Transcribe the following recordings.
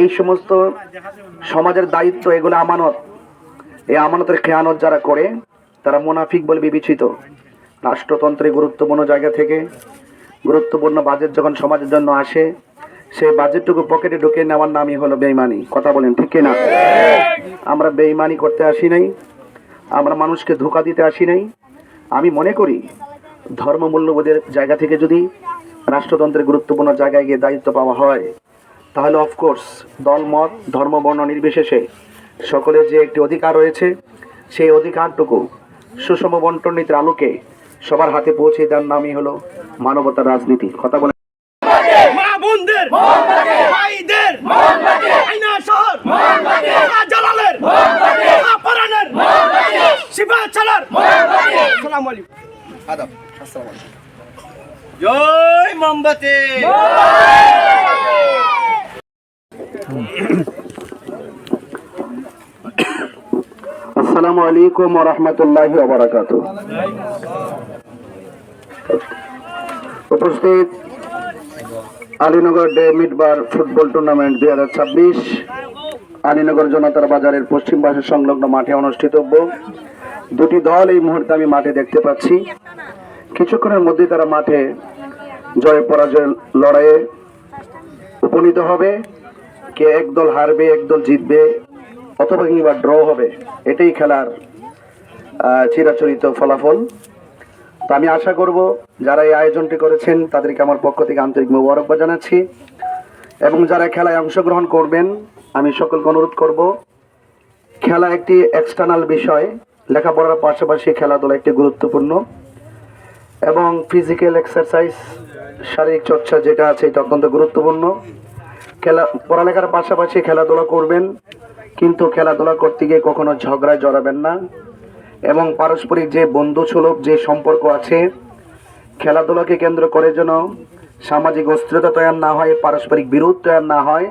এই সমস্ত সমাজের দায়িত্ব, এগুলো আমানত। এই আমানতের খেয়ানত যারা করে, তারা মুনাফিক বলে বিবেচিত। রাষ্ট্রতন্ত্রে গুরুত্বপূর্ণ জায়গা থেকে গুরুত্বপূর্ণ বাজেট যখন সমাজের জন্য আসে, সেই বাজেটটুকু পকেটে ঢুকিয়ে নেওয়ার নামই হলো বেইমানি। কথা বলেন, ঠিক না আমরা বেইমানি করতে আসি নাই, আমরা মানুষকে ধোকা দিতে আসি নাই। আমি মনে করি ধর্ম মূল্যবোধের জায়গা থেকে যদি রাষ্ট্রতন্ত্রের গুরুত্বপূর্ণ জায়গায় গিয়ে দায়িত্ব পাওয়া হয় তাহলে অফকোর্স দলমত ধর্ম বর্ণ নির্বিশেষে সকলের যে একটি অধিকার রয়েছে সেই অধিকারটুকু সুষম বন্টন নীতির আলোকে সবার হাতে পৌঁছে দেওয়ার নামই হলো মানবতার রাজনীতি। কথা বলে মা বোনদের ভাইদের আইনা শহর জালালের পরানের শিবা চালার সালাম আলাইকুম। আদাব আসসালামু আলাইকুম। জয় মোমবাতি। আসসালামু আলাইকুম রহমতুল্লাহ উপস্থিত আলীনগর ডে মিডবার ফুটবল টুর্নামেন্ট দুই হাজার ছাব্বিশ, আলীনগর জনতার বাজারের পশ্চিম পাশে সংলগ্ন মাঠে অনুষ্ঠিতব্য দুটি দল এই মুহূর্তে আমি মাঠে দেখতে পাচ্ছি। কিছুক্ষণের মধ্যে তারা মাঠে জয় পরাজয় লড়াইয়ে উপনীত হবে। কে একদল হারবে একদল জিতবে, অথবা কিংবা ড্র হবে, এটাই খেলার চিরাচরিত ফলাফল। তো আমি আশা করব যারা এই আয়োজনটি করেছেন, তাদেরকে আমার পক্ষ থেকে আন্তরিক মোবারকবাদ জানাচ্ছি। এবং যারা খেলায় অংশগ্রহণ করবেন, আমি সকলকে অনুরোধ করব, খেলা একটি এক্সটার্নাল বিষয়, লেখাপড়ার পাশাপাশি খেলাধুলা একটি গুরুত্বপূর্ণ। এবং ফিজিক্যাল এক্সারসাইজ শারীরিক চর্চা যেটা আছে, এটা অত্যন্ত গুরুত্বপূর্ণ। খেলা পড়ালেখার পাশাপাশি খেলাধুলা করবেন, কিন্তু খেলাধুলা করতে গিয়ে কখনো ঝগড়ায় জড়াবেন না। এবং পারস্পরিক যে বন্ধু সুলভ যে সম্পর্ক আছে, খেলাধুলাকে কেন্দ্র করে যেন সামাজিক অস্থিরতা তৈরি না হয়, পারস্পরিক বিরোধ তৈরি না হয়,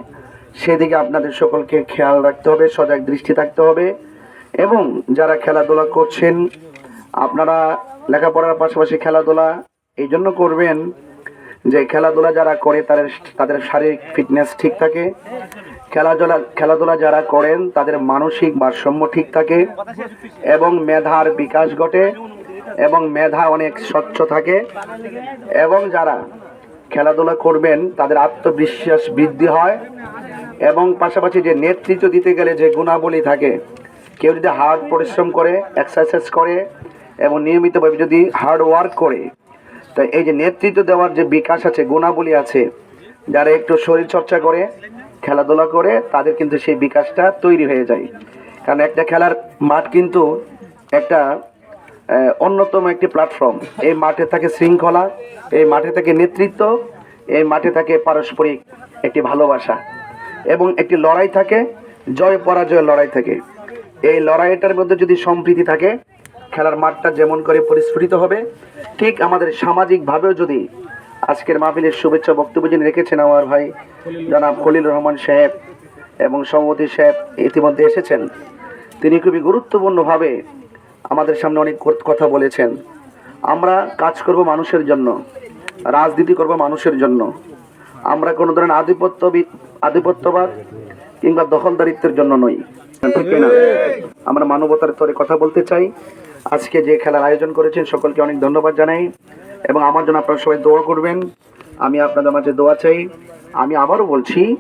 সেদিকে আপনাদের সকলকে খেয়াল রাখতে হবে, সজাগ দৃষ্টি থাকতে হবে। এবং যারা খেলাধুলা করছেন, আপনারা লেখাপড়ার পাশাপাশি খেলাধুলা এই জন্য করবেন যে খেলাধুলা যারা করে তাদের তাদের শারীরিক ফিটনেস ঠিক থাকে। খেলাধুলা খেলাধুলা যারা করেন তাদের মানসিক ভারসাম্য ঠিক থাকে এবং মেধার বিকাশ ঘটে এবং মেধা অনেক স্বচ্ছ থাকে এবং যারা খেলাধুলা করবেন তাদের আত্মবিশ্বাস বৃদ্ধি হয় এবং পাশাপাশি যে নেতৃত্ব দিতে গেলে যে গুণাবলী থাকে, কেউ যদি হার্ড পরিশ্রম করে এক্সারসাইজ করে এবং নিয়মিতভাবে যদি হার্ড ওয়ার্ক করে তো এই যে নেতৃত্ব দেওয়ার যে বিকাশ আছে, গুণাবলী আছে, যারা একটু শরীর চর্চা করে, খেলাধুলা করে, তাদের কিন্তু সেই বিকাশটা তৈরি হয়ে যায়। কারণ একটা খেলার মাঠ কিন্তু একটা অন্যতম একটি প্ল্যাটফর্ম এই মাঠে থাকে শৃঙ্খলা, এই মাঠে থাকে নেতৃত্ব, এই মাঠে থাকে পারস্পরিক একটি ভালোবাসা। এবং একটি লড়াই থাকে, জয় পরাজয় লড়াই থাকে। এই লড়াইটার মধ্যে যদি সম্প্রীতি থাকে, খেলার মাঠটা যেমন করে পরিস্ফুটিত হবে ঠিক আমাদের সামাজিকভাবেও যদি আজকের মাহফিলের শুভেচ্ছা বক্তব্য যিনি রেখেছেন আমার ভাই, জনাব খলিল রহমান সাহেব এবং সভাপতি সাহেব ইতিমধ্যে এসেছেন, তিনি খুবই গুরুত্বপূর্ণভাবে আমাদের সামনে অনেক কথা বলেছেন। আমরা কাজ করব মানুষের জন্য, রাজনীতি করব মানুষের জন্য। আমরা কোনো ধরনের আধিপত্য আধিপত্যবাদ কিংবা দখলদারিত্বের জন্য নই। আমরা মানবতার তরে কথা বলতে চাই। আজকে যে খেলার আয়োজন করেছেন, সকলকে অনেক ধন্যবাদ জানাই। এবং আমার জন্য আপনারা সবাই দোয়া করবেন। আমি আপনাদের মাঝে দোয়া চাই। আমি আবারও বলছি,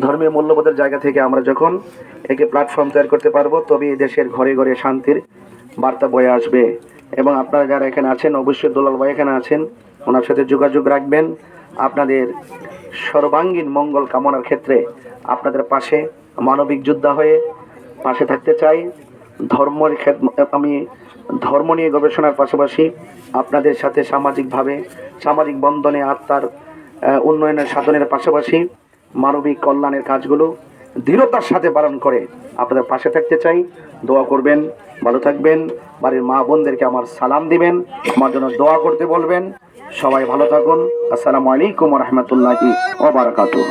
ধর্মীয় মূল্যবোধের জায়গা থেকে আমরা যখন একে প্ল্যাটফর্ম তৈরি করতে পারব তবে দেশের ঘরে ঘরে শান্তির বার্তা বয়ে আসবে। এবং আপনারা যারা এখানে আছেন, অবশ্যই দোলাল ভাই এখানে আছেন, ওনার সাথে যোগাযোগ রাখবেন। আপনাদের সর্বাঙ্গীন মঙ্গল কামনার ক্ষেত্রে আপনাদের পাশে মানবিক যোদ্ধা হয়ে পাশে থাকতে চাই। ধর্মের আমি ধর্ম নিয়ে গবেষণার পাশাপাশি আপনাদের সাথে সামাজিকভাবে, সামাজিক বন্ধনে আত্মার উন্নয়নের সাধনের পাশাপাশি মানবিক কল্যাণের কাজগুলো দৃঢ়তার সাথে পালন করে আপনাদের পাশে থাকতে চাই। দোয়া করবেন, ভালো থাকবেন, বাড়ির মা বোনদেরকে আমার সালাম দিবেন আমার জন্য দোয়া করতে বলবেন। সবাই ভালো থাকুন। আসসালামু আলাইকুম রহমতুল্লাহি ওবরাকাতুহ